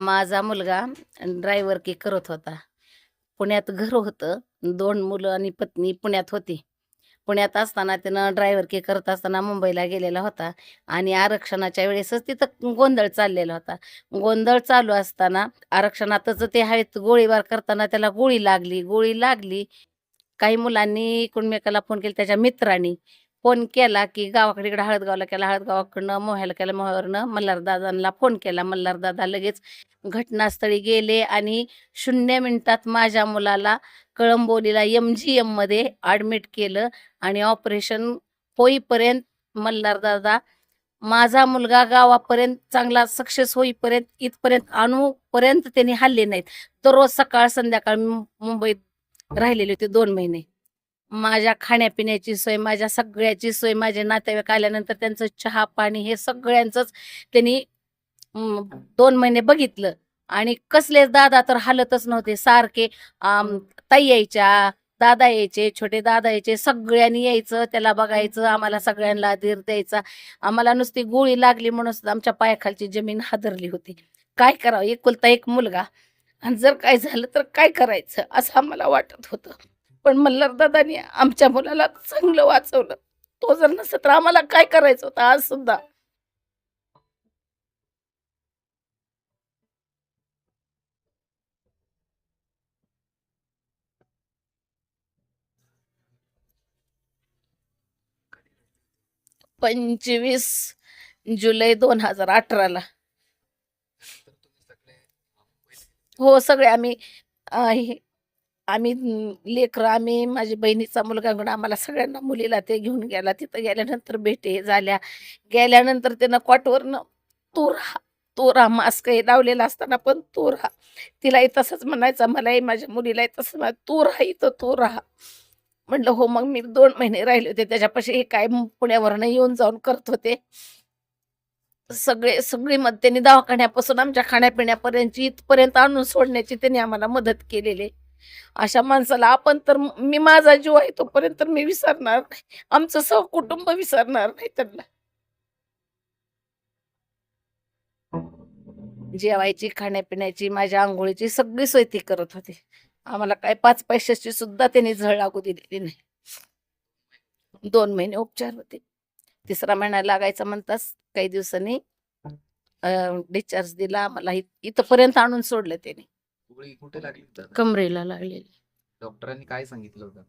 माझा मुलगा ड्रायव्हर की करत होता. पुण्यात घर होतं. दोन मुलं आणि पत्नी पुण्यात होती. पुण्यात असताना त्यानं ड्रायव्हर की करत असताना मुंबईला गेलेला होता आणि आरक्षणाच्या वेळेसच तिथं गोंधळ चाललेला होता. गोंधळ चालू असताना आरक्षणातच ते हवेत गोळीबार करताना त्याला गोळी लागली. गोळी लागली. काही मुलांनी एकमेकाला फोन केला. त्याच्या मित्रांनी फोन केला की गावाकडे इकडे हळदगावला केला हळदगावाकडनं मोह्याला केला मोह्यावरनं मल्हारदादांना फोन केला. मल्हारदादा लगेच घटनास्थळी गेले आणि शून्य मिनिटात माझ्या मुलाला कळंबोलीला एम जी एममध्ये ॲडमिट केलं आणि ऑपरेशन होईपर्यंत मल्हारदादा माझा मुलगा गावापर्यंत चांगला सक्सेस होईपर्यंत इथपर्यंत आणूपर्यंत त्यांनी हल्ले नाहीत. दररोज सकाळ संध्याकाळ मुंबईत राहिलेले होते दोन महिने. माझ्या खाण्यापिण्याची सोय माझ्या सगळ्याची सोय माझे नातेवाईक आल्यानंतर त्यांचं चहा पाणी हे सगळ्यांचंच त्यांनी दोन महिने बघितलं. आणि कसलेच दादा तर हालतच नव्हते. सारखे ताई यायच्या दादा यायचे छोटे दादा यायचे सगळ्यांनी यायचं त्याला बघायचं आम्हाला सगळ्यांना धीर द्यायचा. आम्हाला नुसती गोळी लागली म्हणून सुद्धा आमच्या पायाखालची जमीन हादरली होती. काय करावं? एकुलता एक मुलगा. आणि जर काय झालं तर काय करायचं? असं आम्हाला वाटत होतं. पण मल्हारदादानी आमच्या मुलाला चांगलं वाचवलं. तो जर नसतं तर आम्हाला काय करायचं होतं आज सुद्धा? पंचवीस जुलै दोन हजार अठराला. हो सगळे आम्ही आम्ही लेकर आम्ही माझी बहिणीचा मुलगा घेऊन आम्हाला सगळ्यांना मुलीला ते घेऊन गेला. तिथं गेल्यानंतर भेटे झाल्या. गेल्यानंतर त्यानं कॉटवरनं तोर हा तू मास्क हे लावलेला असताना पण तू राहा तिलाही तसंच म्हणायचं मलाही माझ्या मुलीलाही तसं म्हणायचं तू राहा इथं तो राहा म्हटलं हो मग मी दोन महिने राहिले होते. त्याच्यापाशी हे काय पुण्यावरनं येऊन जाऊन करत होते. सगळे सगळी मत त्यांनी दवाखान्यापासून आमच्या खाण्यापिण्यापर्यंतची इथपर्यंत आणून सोडण्याची त्यांनी आम्हाला मदत केलेली. आहे. अशा माणसाला आपण तर मी माझा जीव आहे तोपर्यंत मी विसरणार नाही. आमचं सहकुटुंब विसरणार नाही त्यांना. जेवायची खाण्यापिण्याची माझ्या आंघोळीची सगळी सोय ती करत होती. आम्हाला काय पाच पैशाची सुद्धा त्यांनी झळ लागू दिलेली नाही. दोन महिने उपचार होते. तिसरा महिना लागायचा म्हणताच काही दिवसांनी डिस्चार्ज दिला. आम्हाला इथपर्यंत आणून सोडलं त्याने. गोळी कुठे लागली होती? कमरेला लागलेली. डॉक्टरांनी काय सांगितलं होतं?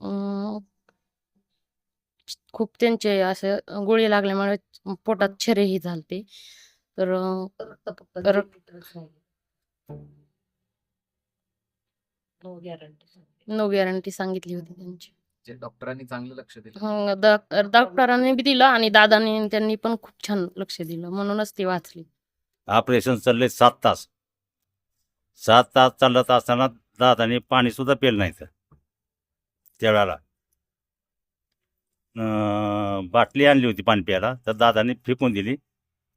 अं, खूप त्यांचे असे गोळी लागल्यामुळे पोटात छरेही झालते. तर अं, नो गॅरंटी सांगितली. होती त्यांची. जे डॉक्टरांनी चांगलं लक्ष दिलं. हं, दा- डॉक्टरांनी बी दिलं आणि दादानी त्यांनी पण खूप छान लक्ष दिलं. म्हणूनच ती वाचली. ऑपरेशन चालले सात तास. सात तास चालत असताना दादाने पाणी सुद्धा पेलं नाही तर त्यावेळेला बाटली आणली होती पाणी प्यायला तर दादाने फेकून दिली.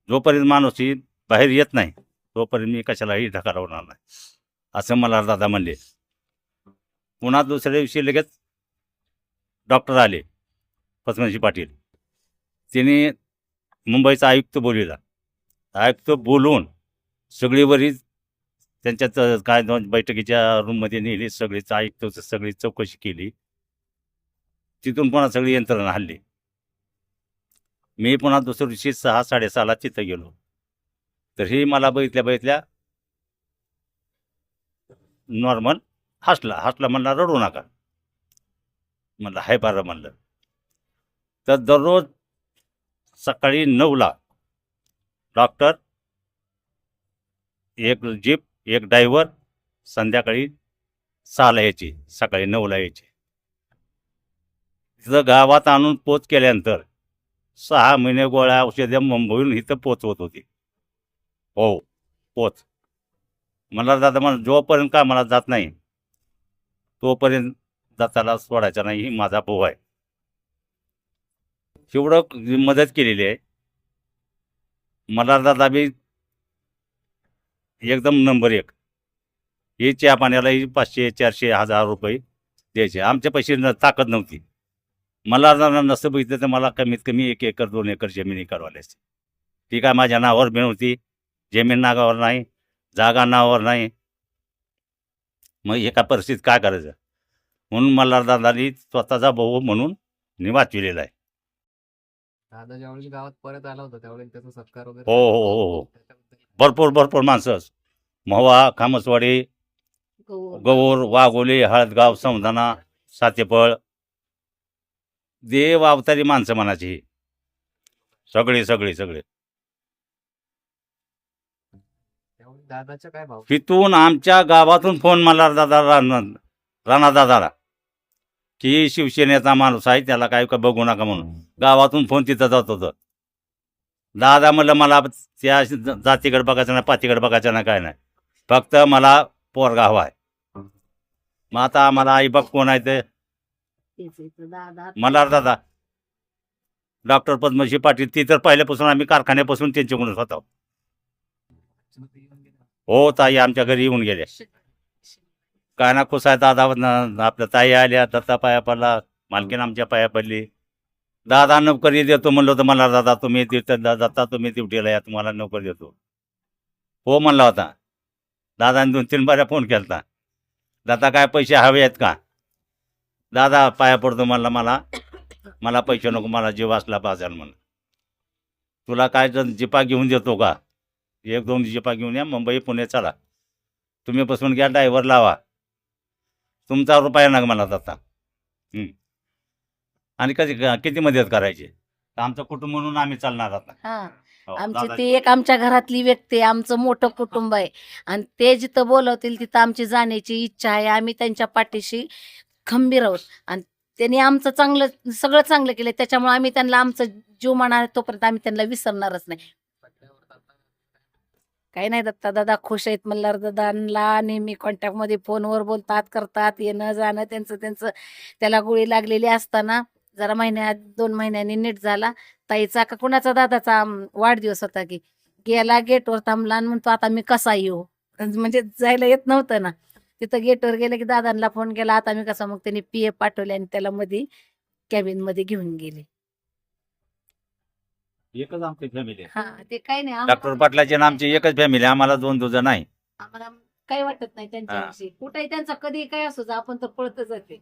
जोपर्यंत माणूस ही बाहेर येत नाही तोपर्यंत मी कशालाही ढकार होणार नाही. असं मला दादा म्हणले. पुन्हा दुसऱ्या दिवशी लगेच डॉक्टर आले पद्मजी पाटील. तिने मुंबईचा आयुक्त बोलविला आयुक्त बोलून सगळी वरील त्यांच्या काय दोन बैठकीच्या रूममध्ये नेली सगळी ऐकतो सगळी चौकशी केली. तिथून पुन्हा सगळी यंत्रणा हल्ली. मी पुन्हा दुसऱ्या दिवशी सहा साडेसहाला तिथं गेलो. तर हे मला बघितल्या बघितल्या नॉर्मल हसला हसला म्हणला रडू नका. म्हणलं हाय बरं म्हणलं. तर दररोज सकाळी नऊला डॉक्टर एक जीप एक ड्रायव्हर संध्याकाळी सहाला यायची सकाळी नऊला यायची. तिथं गावात आणून पोच केल्यानंतर सहा महिने गोळ्या औषधे मुंबईहून इथं पोचवत होती. हो पोच. मला दादा मला जोपर्यंत का मला जात नाही तोपर्यंत जाताला सोडायचा नाही ही माझा भाऊ आहे. एवढं मदत केलेली आहे. मला दादा बी एकदम नंबर एक. हे चहा पाण्यालाही पाचशे चारशे हजार रुपये द्यायचे. आमच्या पैसे न ताकद नव्हती. मला जर नसतं बघितलं तर मला कमीत कमी एक एकर दोन एकर जमिनी करवायला ती काय माझ्या नावावर मिळवती जमीन नागावर नाही जागा नावावर नाही. मग एका परिस्थितीत काय करायचं? म्हणून मला दादानी स्वतःचा भाऊ म्हणून मी वाचविलेला आहे. दादा ज्यावेळी गावात परत आला होता त्याचा सत्कार वगैरे हो, हो, हो, हो. भरपूर भरपूर माणसं महुवा खामसवाडी गौर. वाघोली हळदगाव समधाना सातेपळ. देव अवतारी माणसं म्हणायची ही. सगळे सगळे सगळे. तिथून आमच्या गावातून फोन मला दादा राणा राणा दादाला. की शिवसेनेचा माणूस आहे त्याला काय का बघू नका म्हणून. गावातून फोन तिथं जात होतं. दादा म्हणलं मला त्या जातीकडे बघायचं नाही पातीकडे बघायचं नाही काय नाही. फक्त मला पोरगा हवा आहे मग आता आम्हाला आई बाप कोण आहे ते? मला दादा. डॉक्टर पद्मशी पाटील ती तर पहिल्यापासून आम्ही कारखान्यापासून त्यांच्याकडूनच होतो. हो ताई आमच्या घरी येऊन गेले काय ना खुश आहे दादा आपल्या ताई आल्या दत्ता पाया पडला मालकीन आमच्या पाया पडली. दादा नोकरी देतो म्हणलं होतं मला दादा तुम्ही तिथं दा- तुम्ही ड्युटीला या तुम्हाला नोकरी देतो. हो म्हणला होता. दादाने दोन तीन बाऱ्या फोन केला दादा काय पैसे हवे आहेत का? दादा पाया पडतो म्हणला मला. मला पैसे नको मला जीव असला पाहिजे म्हणून तुला काय जर जिपा घेऊन देतो का? एक दोन जिपा घेऊन या मुंबई पुणे चला. तुम्ही बसून घ्या ड्रायव्हर लावा. तुमचा रुपया नका मला दादा. आणि कधी किती मदत करायची? आमचं कुटुंब म्हणून आम्ही चालणार आता. हा. हो, आमची ती एक आमच्या घरातली व्यक्ती आहे आमचं मोठं कुटुंब आहे. आणि ते जिथं बोलवतील तिथं आमची जाण्याची इच्छा आहे. आम्ही त्यांच्या पाठीशी खंबीर आहोत. आणि त्यांनी आमचं चांगलं सगळं चांगलं केलं. त्याच्यामुळे आम्ही त्यांना आमचं जीव म्हणणार तोपर्यंत आम्ही त्यांना विसरणारच नाही. काही नाही दत्ता दादा खुश आहेत मल्हार दादांना नेहमी कॉन्टॅक्टमध्ये फोनवर बोलतात करतात. येणं जाणं त्यांचं त्यांचं त्याला गोळी लागलेली असताना जरा महिन्यात दोन महिन्यांनी नीट झाला. ताईचा का कुणाचा दादाचा वाढदिवस होता की गेला गेटवर थांबला आणि म्हणतो आता मी कसा येऊ? म्हणजे जायला येत नव्हतं ना. तिथं गेटवर गेले की दादांना फोन केला आता मी कसा? मग त्यांनी पी एफ पाठवले आणि त्याला मध्ये कॅबिनमध्ये घेऊन गेले. एकच आमची फॅमिली हा ते काही नाही. डॉक्टर आम्हाला पाटलाची आणि आमची एकच फॅमिली आम्हाला दोन दुजं नाही. आम्हाला काही वाटत नाही त्यांच्याविषयी. कुठेही त्यांचा कधी काय असू जा आपण तर पळत जाते.